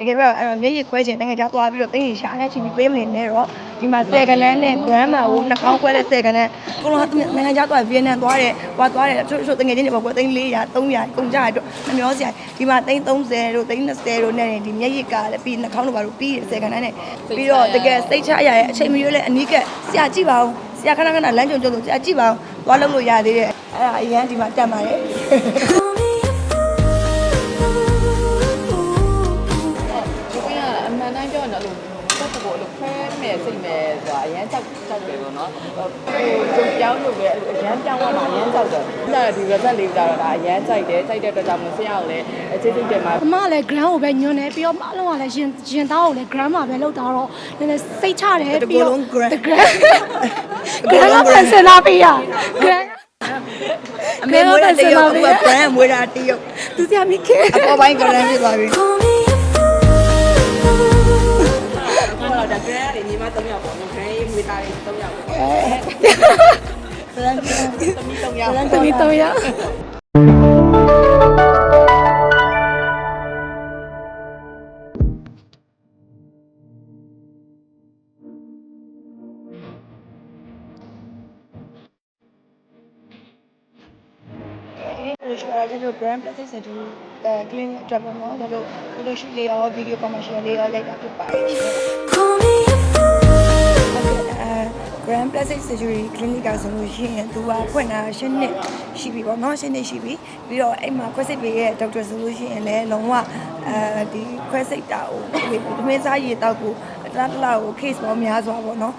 တကယ်ပဲအဲ့တော့မျက်ရည်ခွဲခြင်းတကယ်ကြားသွားပြီးတော့တင်းရရှာတဲ့ချိန်ပြီးပေးမနေနဲ့တော့ဒီမှာ10ကနန်းနဲ့ grandma ကိုနှာခေါင်းခွဲတဲ့10ကနန်းကိုလုံးနိုင်ငံခြားသွားဗီယက်နမ်သွားတယ်ဟွာသွားတယ်ချို့ချို့တကယ်ချင်းတွေပေါ့ကွယ်သိန်း400 300ကုန်ကြရတော့မမျောစရာဒီမှာသိန်း30တို့သိန်း20တို့နဲ့ဒီမျက်ရည်ကလည်းပြီးနှာခေါင်းတို့ဘာလို့ပြီး10ကနန်းနဲ့ပြီးတော့တကယ်စိတ်ချရရဲ့အချိန်မရွေးလဲအနီးကဆရာကြည့်ပါဦးဆရာခဏခဏလမ်းကြုံကြုံဆိုဆရာကြည့်ပါဦးသွားလို့လို့ရသေးတယ်အဲ့ဒါအရန်ဒီမှာတက်ပါတယ် တက်တဘောလို့ဖဲမဲ့စိတ်မဲ့ဆိုတာအရန်ကြောက်ကြောက်တယ်ပေါ့နော်ဟိုဂျုံပြောင်းလို့ပဲအဲ့လိုအရန်ပြောင်းသွားတာအရန်ကြောက်တယ်ဒါဒီ result လေးကြတော့ဒါအရန်ကြိုက်တယ်ကြိုက်တဲ့အတွက်ကြောင့်မဆရာကိုလည်းအခြေစိတ်တယ်မှာအမကလည်း ground ကိုပဲညွှန်းတယ်ပြီးတော့အလုံးကလည်းရင်ရင်သားကိုလည်း ground မှာပဲလောက်တာတော့နည်းနည်းစိတ်ချတယ်တကူပြီးလုံးတော့ grand grand grand ကပြန်စင်လာပေးရ grand အမေမွေးတာတရုတ်အခုက brand မွေးတာတရုတ်သူစရာမိခင်အပေါ်ပိုင်း grand ဖြစ်သွားပြီ ဟောတော့ဒါ grad တွေညီမ၃ယောက်ပေါ့နော် grad ရေးမွေးသားတွေ၃ယောက်ပေါ့ brand သမီး၃ယောက်တမီတော့ရဒီ ရှိရတဲ့ brand plastic surgery အဲ clean အတွက်ပေါ့နော်ဒါလို့ photo shoot လေးရော video commercial လေးရောရိုက်တာဖြစ်ပါတယ်ရှင်အဲ Grand Plastic Surgery Clinic ကဆိုလို့ရှိရင်သူကဖွင့်တာရှင်းနှစ်ရှိပြီပေါ့နော်ရှင်းနှစ်ရှိပြီပြီးတော့အဲ့မှာခွဲစိတ်ပေးရဲ့ဒေါက်တာဆိုလို့ရှိရင်လည်းလုံးဝအဲဒီခွဲစိတ်တာကိုဒီမင်းစားရည်တောက်ကိုအတလားတလားကို case ပေါင်းများစွာပေါ့နော်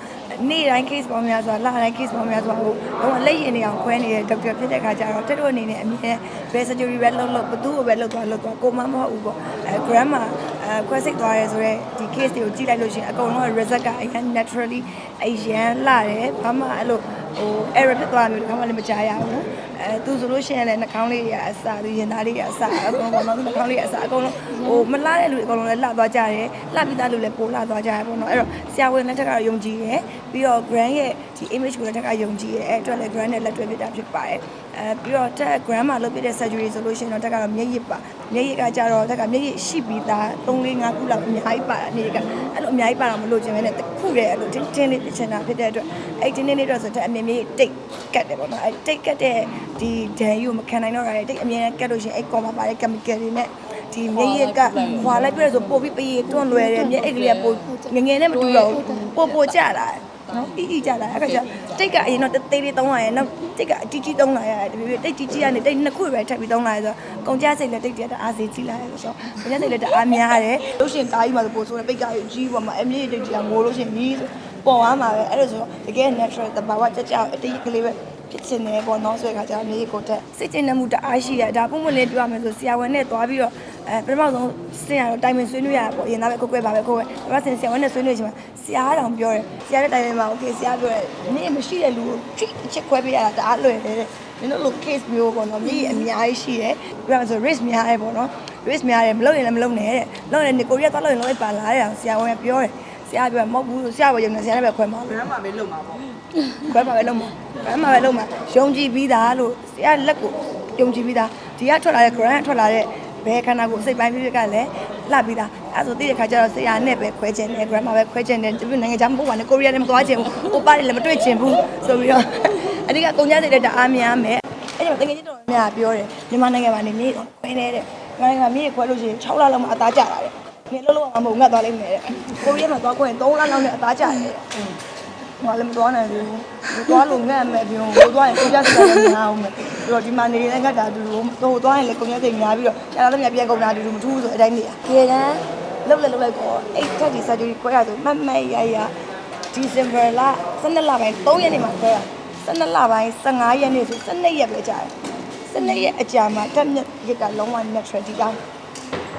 နေ့တိုင်း case ပေါင်းများစွာလတိုင်း case ပေါင်းများစွာကိုလုံးဝလက်ရည်နေအောင်ခွဲနေတဲ့ဒေါက်တာဖြစ်တဲ့ခါကျတော့တက်တို့အနေနဲ့အမြဲ best surgery ပဲလုပ်လို့ဘသူ့ကိုပဲလုပ်သွားလုပ်သွားကိုမမဟုတ်ဘူးပေါ့အဲ grand မှာအဲခွဲစိတ်သွားရဲဆိုတော့ဒီ case တွေကိုကြည့်လိုက်လို့ရှိရင်အကုန်လုံး result ကအရင် naturally အရန်လာတယ်ဘာမှအဲ့လိုဟို error ဖြစ်သွားမျိုးတခါမှလည်းမကြားရဘူး အဲသူဆိုလို့ရှိရင်လည်းနှာခေါင်းလေးတွေကအစသူရင်သားလေးတွေကအစအကုန်လုံးပေါ့နော်နှာခေါင်းလေးကအစအကုန်လုံးဟိုမလှတဲ့လူတွေအကုန်လုံးလည်းလှသွားကြတယ်လှပြီးသားလူလည်းပိုလှသွားကြတယ်ပေါ့နော်အဲ့တော့ဆရာဝန်လက်ထက်ကတော့ယုံကြည်ရယ်ပြီးတော့ grand ရဲ့ဒီ image ကိုလက်ထက်ကယုံကြည်ရယ်အဲ့အတွက်လည်း grand နဲ့လက်တွဲပြတာဖြစ်ပါတယ်အဲပြီးတော့တက် grand မှာလုပ်ပြတဲ့ surgery ဆိုလို့ရှိရင်တော့တက်ကတော့မျက်ရည်ပါမျက်ရည်ကကြတော့တက်ကမျက်ရည်ရှိပြီးသား3 4 5ခုလောက်အများကြီးပါတာနေကအဲ့လိုအများကြီးပါတော့မလို့ခြင်းပဲနဲ့တစ်ခုတည်းအဲ့လိုတင်းတင်းလေးပြင်ချင်တာဖြစ်တဲ့အတွက်အဲ့တင်းတင်းလေးတော့ဆိုတက်အမြင်ကြီးတိတ်ကတ်တယ်ပေါ့နော်အဲ့တိတ်ကတ်တဲ့ဒီဒဏ်ယူမခံနိုင်တော့ရတယ်တိတ်အမြင်ကတ်လို့ရှိရင်အဲ့ကောမှာပါတဲ့ chemical တွေနဲ့ဒီမျက်ရည်ကခွာလိုက်ပြည့်ဆိုပို့ပြီးပေးတွန့်လွယ်တယ်မျက်အိတ်ကလေးကပိုငငယ်နဲ့မတူတော့ဘူးပို့ပို့ကြလာတယ်နော်အီအီကြလာအဲ့ခါကျတိတ်ကအရင်တော့သေးသေးသုံးလာရဲ့နောက်တိတ်ကအကြီးကြီးသုံးလာရတယ်ဒီပြတိတ်ကြီးကြီးကနေတိတ်နှစ်ခုပဲထပ်ပြီးသုံးလာရဆိုတော့ကုန်ကြစိတ်နဲ့တိတ်တည်းတအားစေးကြီးလာတယ်ဆိုတော့ကုန်ကြစိတ်လည်းတအားများတယ်လို့ရှင်တားကြီးမှာဆိုပို့ဆိုတဲ့ပိတ်ကကြီးပေါ်မှာအမြင့်တိတ်ကြီးကငိုလို့ရှင်ကြီးဆို ပေါ်သွားမှာပဲအဲ့ဒါဆိုတော့တကယ် natural တဘာဝကြကြအတိတ်ကလေးပဲဖြစ်ချင်တယ်ပေါ့နော်ဆိုတဲ့ခါကျတော့မိကိုတက်စိတ်ကျဉ်တဲ့မှုတအားရှိတယ်ဒါပုံမှန်လေးပြောရမယ်ဆိုဆရာဝန်နဲ့သွားပြီးတော့အဲပထမဆုံးဆင်ရတော့တိုင်ပင်ဆွေးနွေးရတာပေါ့အရင်သားပဲကိုကွဲပါပဲကိုကွဲပထမဆင်ဆရာဝန်နဲ့ဆွေးနွေးချိန်မှာဆရာတောင်ပြောတယ်ဆရာနဲ့တိုင်ပင်မှာ okay ဆရာပြောတယ်နင့်မရှိတဲ့လူကို treat အချက်ခွဲပေးရတာတအားလွယ်တယ်တဲ့နင်တို့လို case မျိုးပေါ့နော်မိအများကြီးရှိတယ်ပြောရဆို risk များတယ်ပေါ့နော် risk များတယ်မလုပ်ရင်လည်းမလုပ်နဲ့တဲ့လုပ်ရင်ဒီကိုရီးယားသွားလို့ရင်လုံးဝပါလာတယ်ဆရာဝန်ကပြောတယ် ဆရာပြောမဟုတ်ဘူးဆရာပဲယုံနေဆရာလည်းပဲခွဲမှာလို့ grad မှာပဲလုံမှာပေါ့ဘယ်မှာပဲလုံးမှာဘယ်မှာပဲလုံးမှာယုံကြည်ပြီးသားလို့ဆရာလက်ကိုယုံကြည်ပြီးသားဒီကထွက်လာတဲ့ grant ထွက်လာတဲ့ဘယ်ခန္ဓာကိုယ်စိတ်ပိုင်းပြည့်ပြည့်ကလည်းလှပြီးသားအဲဆိုသိတဲ့ခါကျတော့ဆရာနဲ့ပဲခွဲချင်တယ် grant မှာပဲခွဲချင်တယ်ဒီနိုင်ငံခြားမဟုတ်ပါနဲ့ကိုရီးယားလည်းမသွားချင်ဘူးဟိုပါလည်းမတွေ့ချင်ဘူးဆိုပြီးတော့အဓိကကုန်ကြစိတ်တဲ့တအားများမယ်အဲ့ဒီမှာတကယ်ကြီးတော်များပြောတယ်မြန်မာနိုင်ငံမှာနေမြေခွဲနေတဲ့မြန်မာနိုင်ငံမှာမြေခွဲလို့ရှိရင်6လလောက်မှအသားကျလာတ ယ်မြေလုံးလုံးအောင်မဟုတ်ငတ်သွားလိမ့်မယ်တဲ့ကိုရီးယားမှာသွားခွဲရင်3လလောက်နဲ့အသားကျတယ်တဲ့ငါလည်းမသွားနိုင်ဘူးမသွားလို့ငတ်မယ်ပြောဟိုသွားရင်ကိုပြစတယ်များအောင်မယ်ပြီးတော့ဒီမှာနေနေတဲ့ငတ်တာတူတူဟိုသွားရင်လည်းကိုပြစိတ်များပြီးတော့ကျန်တာလည်းပြန်ကုန်တာတူတူမထူးဆိုအတိုင်းနေရခေတန်းလှုပ်လဲလှုပ်လိုက်တော့အိတ်ထက်ဒီ surgery ခွဲရဆိုမတ်မတ်ရရဒီဇင်ဘာလ12လပိုင်း3ရက်နေ့မှာခွဲရ12လပိုင်း15ရက်နေ့ဆို12ရက်ပဲကြာတယ်12ရက်အကြာမှာတက်မြက်ရက်ကလုံးဝ natural ဒီတိုင်း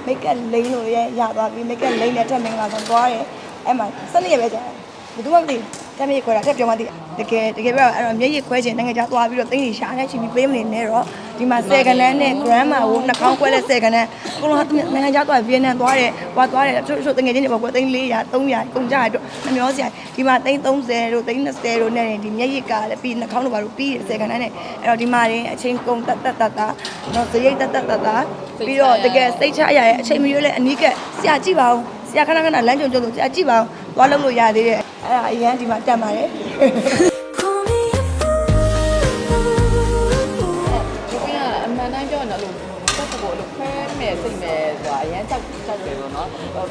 make up လိမ့်လို့ရရသွားပြီ make up လိမ့်တဲ့ထက်မင်္ဂလာဆောင်သွားတယ်အဲ့မှာ12ရက်ပဲကြာတယ်ဘယ်သူမှမသိဘူး တက်မြေခွဲတာတက်ပြောမှသိတကယ်တကယ်ပြောအဲ့တော့မျက်ရည်ခွဲခြင်းနိုင်ငံခြားသွားပြီးတော့တင်းနေရှာနေချီပြီးပေးမနေနဲ့တော့ဒီမှာ10ကနန်းနဲ့ grandma ကိုနှာခေါင်းခွဲတဲ့10ကနန်းကိုလုံးနိုင်ငံခြားသွားဗီယက်နမ်သွားတယ်ဟွာသွားတယ်ချို့ချို့တကယ်ချင်းတွေပေါ့ကွသိန်း400 300ကုန်ကြရတော့နှမျောစရာဒီမှာသိန်း30တို့သိန်း20တို့နဲ့ဒီမျက်ရည်ကလည်းပြီးနှာခေါင်းတို့ဘာလို့ပြီး10ကနန်းနဲ့အဲ့တော့ဒီမှာရင်အချင်းကုန်တက်တက်တက်တာနော်ဇရိတ်တက်တက်တက်တာပြီးတော့တကယ်စိတ်ချရရဲ့အချိန်မရွေးလဲအနီးကဆရာကြည့်ပါဦးဆရာခဏခဏလမ်းကြုံကြုံဆိုဆရာကြည့်ပါဦးသွားလုပ်လို့ရသေးတယ် အဲ့ဒါအရင်ဒီမှာတက်ပါတယ်ဒီကွင်းကအမှန်တမ်းပြောရင်တော့လို့တက်တဘောလို့ခွဲမဲ့စိတ်မဲ့ဆိုတာအရင်ကြောက်ကြောက်တယ်ပေါ့နော်ဒီလို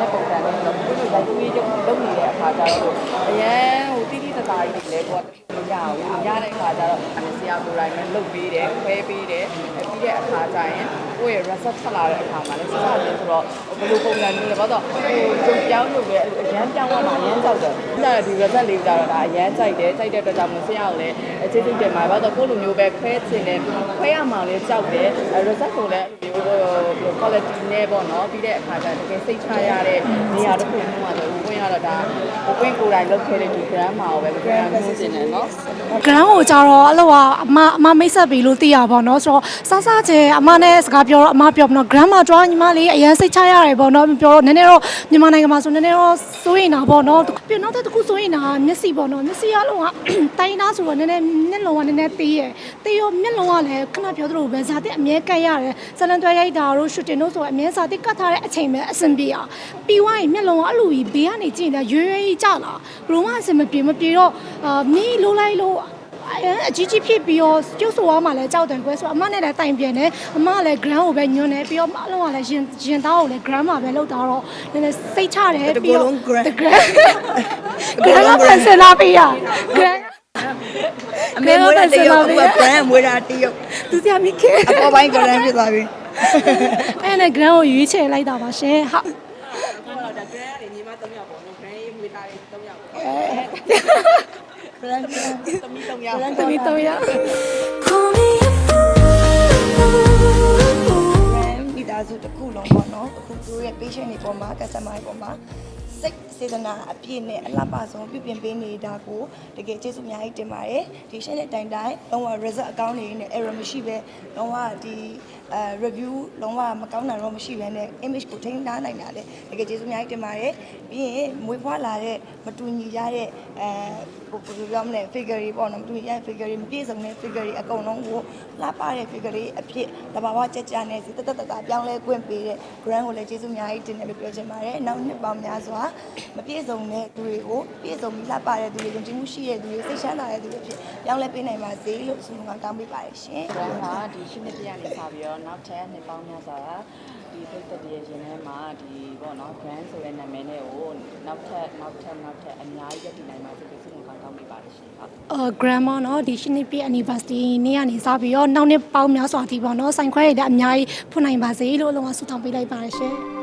နဲ့ပုံစံနဲ့တော့ဘယ်လိုလိုက်တွေးကြလုပ်နေတဲ့အခါကျတော့အရင်ဟိုတိတိတသားကြီးတွေလဲပေါ့မ ရဘူးရတဲ့အခါကျတော့ဆရာကိုယ်တိုင်လည်းလုပ်ပေးတယ်ခွဲပေးတယ်ပြီးတဲ့အခါကျရင်ကိုယ့်ရဲ့ reset ထွက်လာတဲ့အခါမှာလည်းစစချင်းဆိုတော့ဘယ်လိုပုံစံမျိုးလဲဘာလို့ဟိုဂျုံပြောင်းလို့ပဲအရန်ပြောင်းသွားတာအရန်ကြောက်တယ်ဒါဒီ reset လေးကြတော့ဒါအရန်ကြိုက်တယ်ကြိုက်တဲ့အတွက်ကြောင့်မို့ဆရာကိုလည်းအခြေသိတယ်မှာဘာလို့ကိုလိုမျိုးပဲခွဲချင်တယ်ခွဲရမှလည်းကြောက်တယ် reset ကိုလည်းဒီလို quality နဲ့ပေါ့နော်ပြီးတဲ့အခါကျတကယ်စိတ်ချရတဲ့နေရာတစ်ခုမျိုးမှာဆိုဝင်ရတော့ဒါဘွင့်ကိုယ်တိုင်လုပ်ခဲ့တဲ့ဒီ grand မှာပဲ grand မျိုးတင်တယ်နော် grand ကိုကြတော့အဲ့လိုကအမအမမိတ်ဆက်ပြီလို့သိရပါတော့ဆိုတော့စစချေအမနဲ့စကားပြောတော့အမပြောမလို့ grand မှာကြွားညီမလေးအရင်စိတ်ချရတယ်ပေါ့နော်ပြောတော့နည်းနည်းတော့မြန်မာနိုင်ငံမှာဆိုနည်းနည်းတော့ စိုးရင်တာပေါ့နော်ပြီးနောက်တစ်ခုစိုးရင်တာမျက်စိပေါ့နော်မျက်စိအလုံးကတိုင်းသားဆိုတော့နည်းနည်းမျက်လုံးကနည်းနည်းသေးရယ်သေးရောမျက်လုံးကလည်းခဏပြောသလိုပဲဇာတိအမြဲကတ်ရတယ်ဇလန်တွဲရိုက်တာတို့ရှူတင်တို့ဆိုအမြဲဇာတိကတ်ထားတဲ့အချိန်ပဲအဆင်ပြေအောင်ပြီးွားရင်မျက်လုံးကအဲ့လိုကြီးဘေးကနေကြည့်နေတာရွရွကြီးကြလာဘလို့မှအဆင်မပြေမပြေတော့အာမီးလိုးလိုက်လို့ အဲအကြီးကြီးဖြစ်ပြီးတော့ကျုပ်ဆိုရမှလည်းကြောက်တယ်ကွယ်ဆိုအမနဲ့လည်းတိုင်ပြန်တယ်အမကလည်း grand ကိုပဲညွန်းတယ်ပြီးတော့အလုံးကလည်းရင်ရင်သားကိုလည်း grand မှာပဲလောက်တာတော့နည်းနည်းစိတ်ချတယ်ပြီးတော့ the grand grand ကဆင်လာပေးရ grand အမေမွေးတဲ့တရုတ်က brand မွေးတာတရုတ်သူစရာမိခဲအပေါ်ပိုင်း grand ဖြစ်သွားပြီအဲ့နဲ့ grand ကိုရွေးချယ်လိုက်တာပါရှင်ဟာ brand သမီးသုံးယောက်တမီတော့ရ brand မိသားစုတစ်ခုလုံးပေါ့နော်အခုသူတို့ရဲ့ patient တွေပေါ်မှာ customer တွေပေါ်မှာ စိတ်စေတနာအပြည့်နဲ့အလှပဆုံးပြုပြင်ပေးနေတာကိုတကယ်ကျေးဇူးအများကြီးတင်ပါတယ်ဒီရှင်းတဲ့တိုင်တိုင်လုံးဝ result အကောင်းနေနဲ့ error မရှိပဲလုံးဝဒီအဲ review လုံးဝမကောင်းတာတော့မရှိပဲနဲ့ image ကိုထိန်းထားနိုင်တာလေတကယ်ကျေးဇူးအများကြီးတင်ပါတယ်ပြီးရင်မွေးဖွားလာတဲ့မတူညီကြတဲ့အဲဘယ်လိုပြောမလဲ figure တွေပေါ့နော်မတူညီကြတဲ့ figure တွေမပြည့်စုံတဲ့ figure တွေအကုန်လုံးကိုလှပတဲ့ figure တွေအဖြစ်တဘာဝကြကြနဲ့စီတတတတပြောင်းလဲခွင့်ပေးတဲ့ brand ကိုလည်းကျေးဇူးအများကြီးတင်တယ်လို့ပြောချင်ပါတယ်နောက်နှစ်ပေါင်းများစွာမပြည့်စုံတဲ့သူတွေကိုပြည့်စုံပြီးလှပတဲ့သူတွေယုံကြည်မှုရှိတဲ့သူတွေစိတ်ချမ်းသာတဲ့သူတွေဖြစ်ပြောင်းလဲပေးနိုင်ပါစေလို့ဆုမကတောင်းပေးပါတယ်ရှင်။ဒါမှဒီရှင်းနှစ်ပြည့်ကနေစပြီးတော့နောက်ထပ်နှစ်ပေါင်းများစွာဒီပိတ်သက်ရဲ့ရင်ထဲမှာဒီပေါ့နော် brand ဆိုတဲ့နာမည်နဲ့ကိုနောက်ထပ်နောက်ထပ်နောက်ထပ်အများကြီးရပ်တည်နိုင်ပါစေလို့ဆုမကတောင်းပေးပါတယ်ရှင်။ဟုတ်။အာ grandma နော်ဒီရှင်းနှစ်ပြည့် anniversary နေ့ကနေစပြီးတော့နောက်နှစ်ပေါင်းများစွာဒီပေါ့နော်ဆိုင်ခွဲရတဲ့အများကြီးဖွင့်နိုင်ပါစေလို့အလုံးဝဆုတောင်းပေးလိုက်ပါတယ်ရှင်။